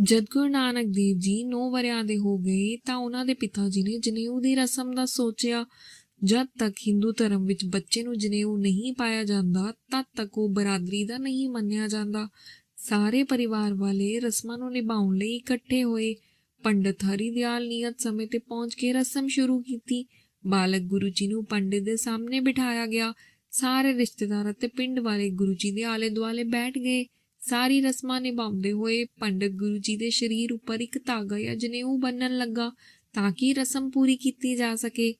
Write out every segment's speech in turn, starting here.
ਜਦ ਗੁਰੂ ਨਾਨਕ ਦੇਵ ਜੀ 9 ਵਰਿਆਂ ਦੇ ਹੋ ਗਏ ਤਾਂ ਉਹਨਾਂ ਦੇ ਪਿਤਾ ਜੀ ਨੇ ਜਨੇਊ ਦੀ ਰਸਮ ਦਾ ਸੋਚਿਆ, ਜਦ ਤੱਕ ਹਿੰਦੂ ਧਰਮ ਵਿੱਚ ਬੱਚੇ ਨੂੰ ਜਨੇਊ ਨਹੀਂ ਪਾਇਆ ਜਾਂਦਾ, ਤਦ ਤੱਕ ਉਹ ਬਰਾਦਰੀ ਦਾ ਨਹੀਂ ਮੰਨਿਆ ਜਾਂਦਾ। ਸਾਰੇ ਪਰਿਵਾਰ ਵਾਲੇ ਰਸਮਾਂ ਨੂੰ ਨਿਭਾਉਣ ਲਈ ਇਕੱਠੇ ਹੋਏ। ਪੰਡਤ ਹਰੀਦਿਆਲ ਨਿਯਤ ਸਮੇਂ ਤੇ ਪਹੁੰਚ ਕੇ ਰਸਮ ਸ਼ੁਰੂ ਕੀਤੀ। ਬਾਲਕ ਗੁਰੂ ਜੀ ਨੂੰ ਪੰਡਿਤ ਦੇ ਸਾਹਮਣੇ ਬਿਠਾਇਆ ਗਿਆ। ਸਾਰੇ ਰਿਸ਼ਤੇਦਾਰ ਅਤੇ ਪਿੰਡ ਵਾਲੇ ਗੁਰੂ ਜੀ ਦੇ ਆਲੇ ਦੁਆਲੇ ਬੈਠ ਗਏ। ਸਾਰੀ ਰਸਮਾਂ ਨਿਭਾਉਂਦੇ ਹੋਏ ਪੰਡਤ ਗੁਰੂ ਜੀ ਦੇ ਸਰੀਰ ਉੱਪਰ ਇੱਕ ਧਾਗਾ ਜਾਂ ਜਨੇਊ ਬੰਨਣ ਲੱਗਾ ਤਾਂ ਕਿ ਰਸਮ ਪੂਰੀ ਕੀਤੀ ਜਾ ਸਕੇ।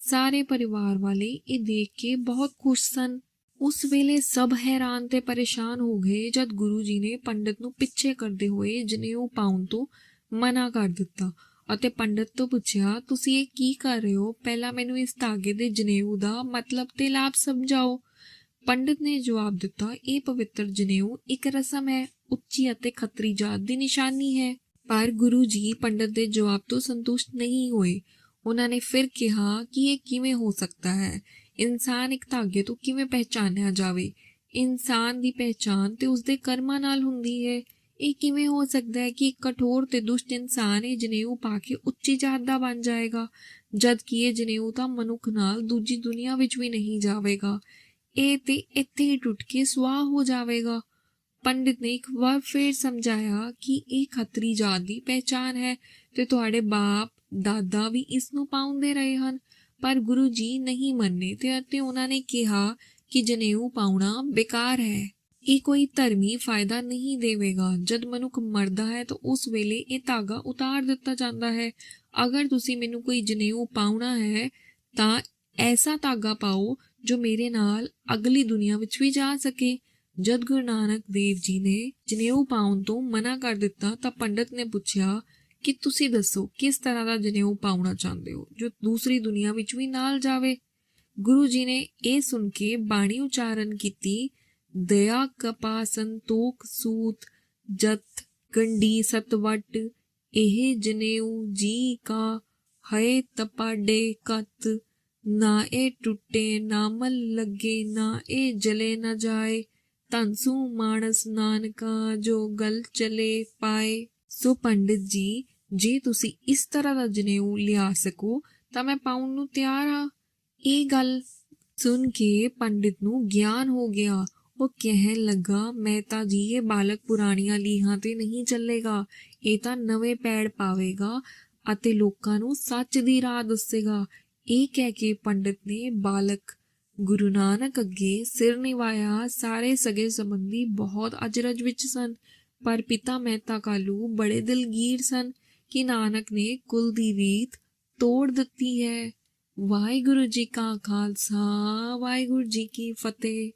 ਸਾਰੇ ਪਰਿਵਾਰ ਵਾਲੇ ਇਹ ਦੇਖ ਕੇ ਬਹੁਤ ਖੁਸ਼ ਸਨ। ਉਸ ਵੇਲੇ ਸਭ ਹੈਰਾਨ ਤੇ ਪਰੇਸ਼ਾਨ ਹੋ ਗਏ ਜਦ ਗੁਰੂ ਜੀ ਨੇ ਪੰਡਤ ਨੂੰ ਪਿੱਛੇ ਕਰਦੇ ਹੋਏ ਜਨੇਊ ਪਾਉਣ ਤੋਂ ਮਨਾ ਕਰ ਦਿੱਤਾ ਅਤੇ ਪੰਡਤ ਤੋਂ ਪੁੱਛਿਆ, ਤੁਸੀਂ ਇਹ ਕੀ ਕਰ ਰਹੇ ਹੋ? ਪਹਿਲਾਂ ਮੈਨੂੰ ਇਸ ਧਾਗੇ ਦੇ ਜਨੇਊ ਦਾ ਮਤਲਬ ਤੇ ਲਾਭ ਸਮਝਾਓ। ਪੰਡਤ ਨੇ ਜਵਾਬ ਦਿੱਤਾ, ਇਹ ਪਵਿੱਤਰ ਜਨੇਊ ਇੱਕ ਰਸਮ ਹੈ, ਉੱਚੀ ਅਤੇ ਖੱਤਰੀ ਜਾਤ ਦੀ ਨਿਸ਼ਾਨੀ ਹੈ। ਪਰ ਗੁਰੂ ਜੀ ਪੰਡਿਤ ਦੇ ਜਵਾਬ ਤੋਂ ਸੰਤੁਸ਼ਟ ਨਹੀਂ ਹੋਏ। ਉਹਨਾਂ ਨੇ ਫਿਰ ਕਿਹਾ ਕਿ ਇਹ ਕਿਵੇਂ ਹੋ ਸਕਦਾ ਹੈ? ਇਨਸਾਨ ਇੱਕ ਧਾਗੇ ਤੋਂ ਕਿਵੇਂ ਪਹਿਚਾਨਿਆ ਜਾਵੇ? ਇਨਸਾਨ ਦੀ ਪਹਿਚਾਨ ਤੇ ਉਸਦੇ ਕਰਮਾਂ ਨਾਲ ਹੁੰਦੀ ਹੈ। ਇਹ ਕਿਵੇਂ ਹੋ ਸਕਦਾ ਹੈ ਕਿ ਇੱਕ ਕਠੋਰ ਤੇ ਦੁਸ਼ਟ ਇਨਸਾਨ ਇਹ ਜਨੇਊ ਪਾ ਕੇ ਉੱਚੀ ਜਾਤ ਦਾ ਬਣ ਜਾਏਗਾ ਜਦ ਕਿ ਇਹ ਜਨੇਊ ਤਾਂ ਮਨੁੱਖ ਨਾਲ ਦੂਜੀ ਦੁਨੀਆ ਵਿੱਚ ਵੀ ਨਹੀਂ ਜਾਵੇਗਾ? ਇਹ ਤੇ ਇੱਥੇ ਟੁੱਟ ਕੇ ਸਵਾਹ ਹੋ ਜਾਵੇਗਾ ਪੰਡਿਤ ਨੇ ਇੱਕ ਵਾਰ ਫੇਰ ਸਮਝਾਇਆ ਕਿ ਇਹ ਖੱਤਰੀ ਜਾਤ ਦੀ ਪਹਿਚਾਨ ਹੈ ਤੇ ਤੁਹਾਡੇ ਬਾਪ ਦਾਦਾ ਵੀ ਇਸ ਨੂੰ ਪਾਉਂਦੇ ਰਹੇ ਹਨ ਪਰ ਗੁਰੂ ਜੀ ਨਹੀਂ ਮੰਨੇ ਤੇ ਅਤੇ ਉਹਨਾਂ ਨੇ ਕਿਹਾ ਕਿ ਜਨੇਊ ਪਾਉਣਾ ਬੇਕਾਰ ਹੈ ਇਹ ਕੋਈ ਧਰਮੀ ਫਾਇਦਾ ਨਹੀਂ ਦੇਵੇਗਾ ਜਦ ਮਨੁੱਖ ਮਰਦਾ ਹੈ ਤਾਂ ਉਸ ਵੇਲੇ ਇਹ ਧਾਗਾ ਉਤਾਰ ਦਿੱਤਾ ਜਾਂਦਾ ਹੈ ਅਗਰ ਤੁਸੀਂ ਮੈਨੂੰ ਕੋਈ ਜਨੇਊ ਪਾਉਣਾ ਹੈ ਤਾਂ ਐਸਾ ਧਾਗਾ ਪਾਓ ਜੋ ਮੇਰੇ ਨਾਲ ਅਗਲੀ ਦੁਨੀਆ ਵਿੱਚ ਵੀ ਜਾ ਸਕੇ। ਜਦ ਗੁਰੂ ਨਾਨਕ ਦੇਵ ਜੀ ਨੇ ਜਨੇਊ ਪਾਉਣ ਤੋਂ ਮਨਾ ਕਰ ਦਿੱਤਾ, ਤਾਂ ਪੰਡਤ ਨੇ ਪੁੱਛਿਆ ਕਿ ਤੁਸੀਂ ਦੱਸੋ ਕਿਸ ਤਰ੍ਹਾਂ ਦਾ ਜਨੇਊ ਪਾਉਣਾ ਚਾਹੁੰਦੇ ਹੋ, ਜੋ ਦੂਸਰੀ ਦੁਨੀਆ ਵਿੱਚ ਵੀ ਨਾਲ ਜਾਵੇ। ਗੁਰੂ ਜੀ ਨੇ ਇਹ ਸੁਣ ਕੇ ਬਾਣੀ ਉਚਾਰਨ ਕੀਤੀ, ਦਇਆ ਕਪਾ ਸੰਤੋਖ ਸੂਤ, ਜਤ ਗੰਡੀ ਸਤਵਟ ਇਹ ਜਨੇਊ ਜੀ ਕਾ ਹੈ ਤਪਾਡੇ ਕਤ ਨਾ ਇਹ ਟੁੱਟੇ, ਨਾ ਮਲ ਲੱਗੇ, ਨਾ ਇਹ ਜਲੇ ਨਾ ਜਾਏ। ਤਨਸੂ ਮਾਨਸ ਨਾਨਕਾ, ਜੋ ਗਲ ਚਲੇ ਪਾਏ। ਸੋ ਪੰਡਿਤ ਜੀ, ਜੇ ਤੁਸੀਂ ਇਸ ਤਰ੍ਹਾਂ ਦਾ ਜਨੇਊ ਲਿਆ ਸਕੋ, ਤਾਂ ਮੈਂ ਪਾਉਣ ਨੂੰ ਤਿਆਰ ਹਾਂ। ਇਹ ਗੱਲ ਸੁਣ ਕੇ ਪੰਡਿਤ ਨੂੰ ਗਿਆਨ ਹੋ ਗਿਆ। ਉਹ ਕਹਿਣ ਲੱਗਾ, ਮੈਂ ਤਾਂ ਜੀ ਇਹ ਬਾਲਕ ਪੁਰਾਣੀਆਂ ਲੀਹਾਂ ਤੇ ਨਹੀਂ ਚੱਲੇਗਾ। ਇਹ ਤਾਂ ਨਵੇਂ ਪੈੜ ਪਾਵੇਗਾ ਅਤੇ ਲੋਕਾਂ ਨੂੰ ਸੱਚ ਦੀ ਰਾਹ ਦੱਸੇਗਾ। ਇਹ ਕਹਿ ਕੇ ਪੰਡਿਤ ਨੇ ਬਾਲਕ ਗੁਰੂ ਨਾਨਕ ਅੱਗੇ ਸਿਰ ਨਿਵਾਇਆ। ਸਾਰੇ ਸਗੇ ਸੰਬੰਧੀ ਬਹੁਤ ਅਜਰਜ ਵਿੱਚ ਸਨ। ਪਰ ਪਿਤਾ ਮਹਿਤਾ ਕਾਲੂ ਬੜੇ ਦਿਲਗੀਰ ਸਨ ਕਿ ਨਾਨਕ ਨੇ ਕੁਲ ਦੀ ਰੀਤ ਤੋੜ ਦਿੱਤੀ ਹੈ। ਵਾਹਿਗੁਰੂ ਜੀ ਕਾ ਖਾਲਸਾ, ਵਾਹਿਗੁਰੂ ਜੀ ਕੀ ਫਤਿਹ।